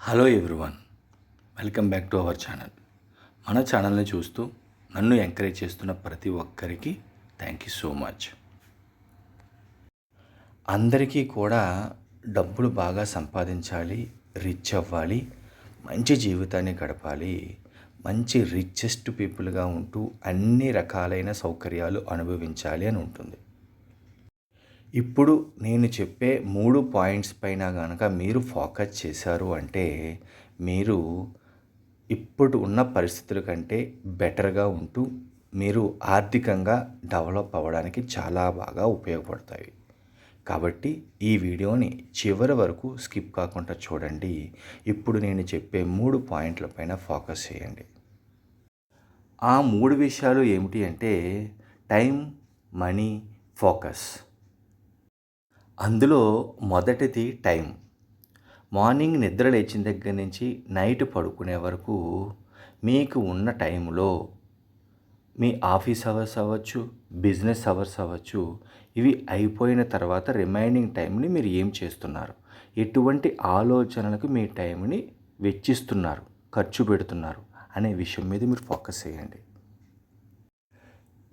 Hello everyone welcome back to our channel మన ఛానల్ని చూస్తూ నన్ను ఎంకరేజ్ చేస్తున్న ప్రతి ఒక్కరికి థ్యాంక్ యూ సో మచ్ అందరికీ కూడా డబ్బులు బాగా సంపాదించాలి రిచ్ అవ్వాలి మంచి జీవితాన్ని గడపాలి మంచి రిచెస్ట్ పీపుల్గా ఉంటూ అన్ని రకాలైన సౌకర్యాలు అనుభవించాలి అని ఉంటుంది. ఇప్పుడు నేను చెప్పే మూడు పాయింట్స్ పైన కనుక మీరు ఫోకస్ చేశారు అంటే మీరు ఇప్పుడు ఉన్న పరిస్థితుల కంటే బెటర్గా ఉంటూ మీరు ఆర్థికంగా డెవలప్ అవ్వడానికి చాలా బాగా ఉపయోగపడతాయి. కాబట్టి ఈ వీడియోని చివరి వరకు స్కిప్ కాకుండా చూడండి. ఇప్పుడు నేను చెప్పే మూడు పాయింట్ల పైన ఫోకస్ చేయండి. ఆ మూడు విషయాలు ఏమిటి అంటే టైం మనీ ఫోకస్. అందులో మొదటిది టైం. మార్నింగ్ నిద్ర లేచిన దగ్గర నుంచి నైట్ పడుకునే వరకు మీకు ఉన్న టైంలో మీ ఆఫీస్ అవర్స్ అవ్వచ్చు బిజినెస్ అవర్స్ అవ్వచ్చు ఇవి అయిపోయిన తర్వాత రిమైనింగ్ టైంని మీరు ఏం చేస్తున్నారు? ఎటువంటి ఆలోచనలకు మీ టైంని వెచ్చిస్తున్నారు? ఖర్చు పెడుతున్నారు? అనే విషయం మీద మీరు ఫోకస్ చేయండి.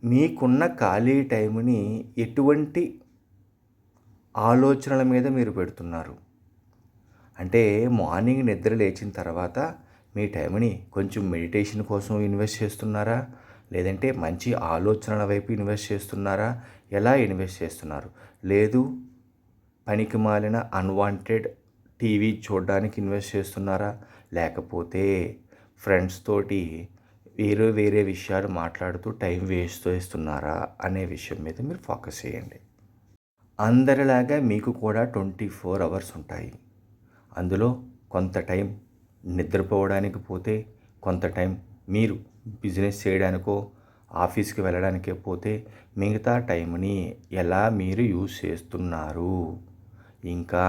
మీకున్న ఖాళీ టైంని ఎటువంటి ఆలోచనల మీద మీరు పెడుతున్నారు. అంటే మార్నింగ్ నిద్ర లేచిన తర్వాత మీ టైంని కొంచెం మెడిటేషన్ కోసం ఇన్వెస్ట్ చేస్తున్నారా? లేదంటే మంచి ఆలోచనల వైపు ఇన్వెస్ట్ చేస్తున్నారా? ఎలా ఇన్వెస్ట్ చేస్తున్నారు? లేదు పనికి మాలిన అన్వాంటెడ్ టీవీ చూడడానికి ఇన్వెస్ట్ చేస్తున్నారా? లేకపోతే ఫ్రెండ్స్ తోటి వేరే వేరే విషయాలు మాట్లాడుతూ టైం వేస్ట్ చేస్తున్నారా? అనే విషయం మీద మీరు ఫోకస్ చేయండి. అందరిలాగా మీకు కూడా ట్వంటీ ఫోర్ అవర్స్ ఉంటాయి. అందులో కొంత టైం నిద్రపోవడానికి పోతే కొంత టైం మీరు బిజినెస్ చేయడానికో ఆఫీస్కి వెళ్ళడానికే పోతే మిగతా టైంని ఎలా మీరు యూజ్ చేస్తున్నారు? ఇంకా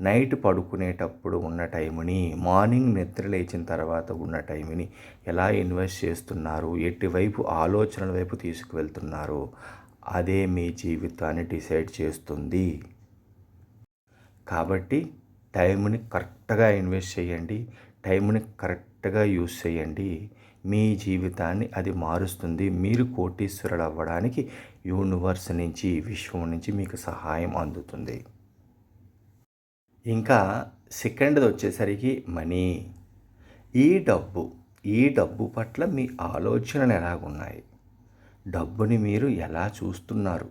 నైట్ పడుకునేటప్పుడు ఉన్న టైంని మార్నింగ్ నిద్ర లేచిన తర్వాత ఉన్న టైంని ఎలా ఇన్వెస్ట్ చేస్తున్నారు? ఎటువైపు ఆలోచనల వైపు తీసుకువెళ్తున్నారు? అదే మీ జీవితాన్ని డిసైడ్ చేస్తుంది. కాబట్టి టైంని కరెక్ట్గా ఇన్వెస్ట్ చేయండి. టైంని కరెక్ట్గా యూస్ చేయండి. మీ జీవితాన్ని అది మారుస్తుంది. మీరు కోటీశ్వరుడు అవ్వడానికి యూనివర్స్ నుంచి విశ్వం నుంచి మీకు సహాయం అందుతుంది. ఇంకా సెకండ్ది వచ్చేసరికి మనీ. ఈ డబ్బు ఈ డబ్బు పట్ల మీ ఆలోచనలు ఎలాగున్నాయి? డబ్బుని మీరు ఎలా చూస్తున్నారు?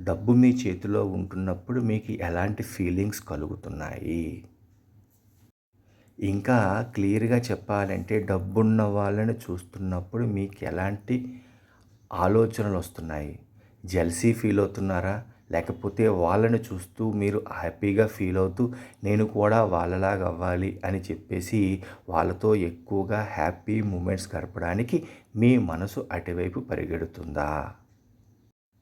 డబ్బు మీ చేతిలో ఉంటున్నప్పుడు మీకు ఎలాంటి ఫీలింగ్స్ కలుగుతున్నాయి? ఇంకా క్లియర్గా చెప్పాలంటే డబ్బున్న వాళ్ళని చూస్తున్నప్పుడు మీకు ఎలాంటి ఆలోచనలు వస్తున్నాయి? జెల్సీ ఫీల్ అవుతున్నారా? లేకపోతే వాళ్ళని చూస్తూ మీరు హ్యాపీగా ఫీల్ అవుతూ నేను కూడా వాళ్ళలాగా అవ్వాలి అని చెప్పేసి వాళ్ళతో ఎక్కువగా హ్యాపీ మూమెంట్స్ గడపడానికి మీ మనసు అటువైపు పరిగెడుతుందా?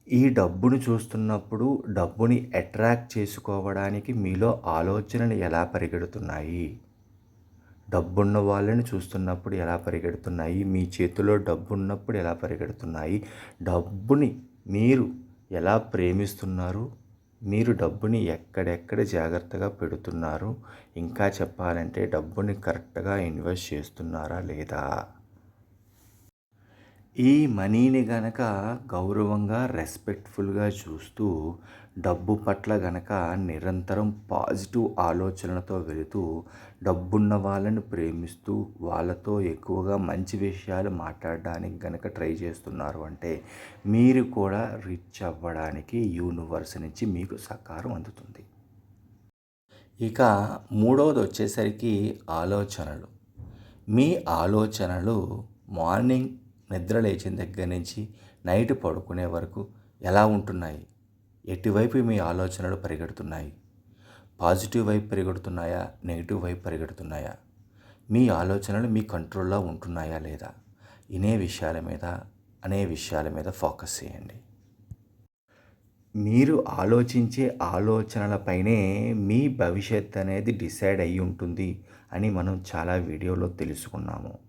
ఈ డబ్బును చూస్తున్నప్పుడు డబ్బుని అట్రాక్ట్ చేసుకోవడానికి మీలో ఆలోచనలు ఎలా పరిగెడుతున్నాయి? డబ్బున్న వాళ్ళని చూస్తున్నప్పుడు ఎలా పరిగెడుతున్నాయి? మీ చేతిలో డబ్బు ఉన్నప్పుడు ఎలా పరిగెడుతున్నాయి? డబ్బుని మీరు ఎలా ప్రేమిస్తున్నారు? మీరు డబ్బుని ఎక్కడెక్కడ జాగ్రత్తగా పెడుతున్నారు? ఇంకా చెప్పాలంటే డబ్బుని కరెక్ట్గా ఇన్వెస్ట్ చేస్తున్నారా లేదా? ఈ మనీని గనక గౌరవంగా రెస్పెక్ట్ఫుల్గా చూస్తూ డబ్బు పట్ల గనక నిరంతరం పాజిటివ్ ఆలోచనలతో వెళుతూ డబ్బున్న వాళ్ళని ప్రేమిస్తూ వాళ్ళతో ఎక్కువగా మంచి విషయాలు మాట్లాడడానికి గనక ట్రై చేస్తున్నారు అంటే మీరు కూడా రిచ్ అవ్వడానికి యూనివర్స్ నుంచి మీకు సహకారం అందుతుంది. ఇక మూడవది వచ్చేసరికి ఆలోచనలు. మీ ఆలోచనలు మార్నింగ్ నిద్ర లేచిన దగ్గర నుంచి నైట్ పడుకునే వరకు ఎలా ఉంటున్నాయి? ఎటువైపు మీ ఆలోచనలు పరిగెడుతున్నాయి? పాజిటివ్ వైపు పరిగెడుతున్నాయా? నెగిటివ్ వైపు పరిగెడుతున్నాయా? మీ ఆలోచనలు మీ కంట్రోల్లో ఉంటున్నాయా లేదా? ఇనే విషయాల మీద అనే విషయాల మీద ఫోకస్ చేయండి. మీరు ఆలోచించే ఆలోచనలపైనే మీ భవిష్యత్ అనేది డిసైడ్ అయ్యి ఉంటుంది అని మనం చాలా వీడియోలో తెలుసుకున్నాము.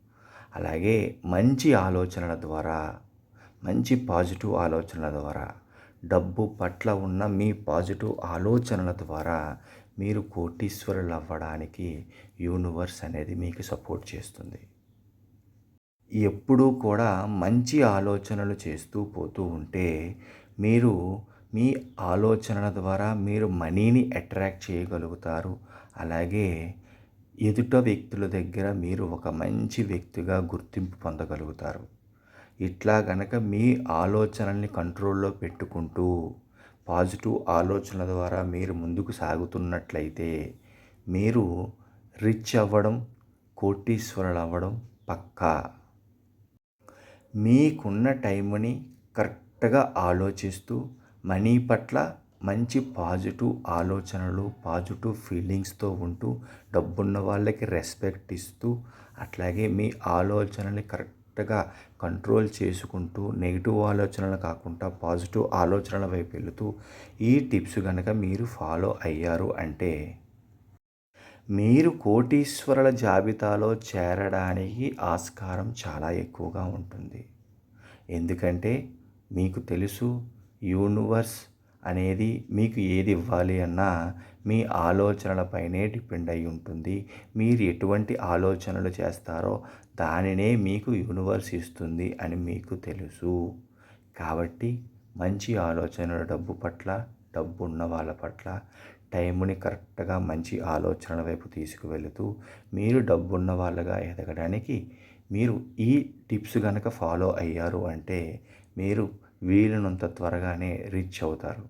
అలాగే మంచి ఆలోచనల ద్వారా మంచి పాజిటివ్ ఆలోచనల ద్వారా డబ్బు పట్ల ఉన్న మీ పాజిటివ్ ఆలోచనల ద్వారా మీరు కోటీశ్వరులు అవ్వడానికి యూనివర్స్ అనేది మీకు సపోర్ట్ చేస్తుంది. ఎప్పుడూ కూడా మంచి ఆలోచనలు చేస్తూ పోతూ ఉంటే మీరు మీ ఆలోచనల ద్వారా మీరు మనీని అట్రాక్ట్ చేయగలుగుతారు. అలాగే ఎదుట వ్యక్తుల దగ్గర మీరు ఒక మంచి వ్యక్తిగా గుర్తింపు పొందగలుగుతారు. ఇట్లా గనక మీ ఆలోచనల్ని కంట్రోల్లో పెట్టుకుంటూ పాజిటివ్ ఆలోచనల ద్వారా మీరు ముందుకు సాగుతున్నట్లయితే మీరు రిచ్ అవ్వడం కోటీశ్వరులు అవ్వడం పక్కా. మీకున్న టైంని కరెక్ట్గా ఆలోచిస్తూ మనీ పట్ల మంచి పాజిటివ్ ఆలోచనలు పాజిటివ్ ఫీలింగ్స్తో ఉంటూ డబ్బున్న వాళ్ళకి రెస్పెక్ట్ ఇస్తూ అట్లాగే మీ ఆలోచనని కరెక్ట్గా కంట్రోల్ చేసుకుంటూ నెగిటివ్ ఆలోచనలు కాకుండా పాజిటివ్ ఆలోచనల వైపు వెళుతూ ఈ టిప్స్ కనుక మీరు ఫాలో అయ్యారు అంటే మీరు కోటీశ్వరుల జాబితాలో చేరడానికి ఆస్కారం చాలా ఎక్కువగా ఉంటుంది. ఎందుకంటే మీకు తెలుసు యూనివర్స్ అనేది మీకు ఏది ఇవ్వాలి అన్నా మీ ఆలోచనలపైనే డిపెండ్ అయి ఉంటుంది. మీరు ఎటువంటి ఆలోచనలు చేస్తారో దానినే మీకు యూనివర్స్ ఇస్తుంది అని మీకు తెలుసు. కాబట్టి మంచి ఆలోచనలు డబ్బు పట్ల డబ్బు ఉన్న వాళ్ళ పట్ల టైంని కరెక్ట్గా మంచి ఆలోచనల వైపు తీసుకువెళుతూ మీరు డబ్బున్న వాళ్ళగా ఎదగడానికి మీరు ఈ టిప్స్ కనుక ఫాలో అయ్యారు అంటే మీరు వీలునంత త్వరగానే రీచ్ అవుతారు.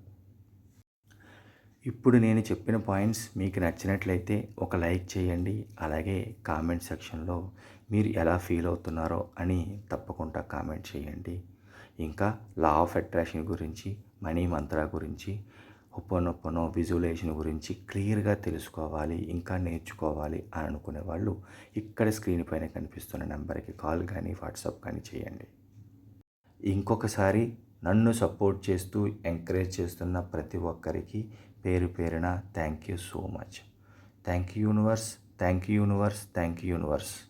ఇప్పుడు నేను చెప్పిన పాయింట్స్ మీకు నచ్చినట్లయితే ఒక లైక్ చేయండి. అలాగే కామెంట్ సెక్షన్లో మీరు ఎలా ఫీల్ అవుతున్నారో అని తప్పకుండా కామెంట్ చేయండి. ఇంకా లా ఆఫ్ అట్రాక్షన్ గురించి మనీ మంత్ర గురించి ఒప్పనొప్పనో విజువలైజేషన్ గురించి క్లియర్గా తెలుసుకోవాలి ఇంకా నేర్చుకోవాలి అని అనుకునే వాళ్ళు ఇక్కడ స్క్రీన్ పైన కనిపిస్తున్న నెంబర్కి కాల్ కానీ వాట్సాప్ కానీ చేయండి. ఇంకొకసారి నన్ను సపోర్ట్ చేస్తూ ఎంకరేజ్ చేస్తున్న ప్రతి ఒక్కరికి పేరు పేరున thank you so much. Thank you universe thank you universe thank you universe.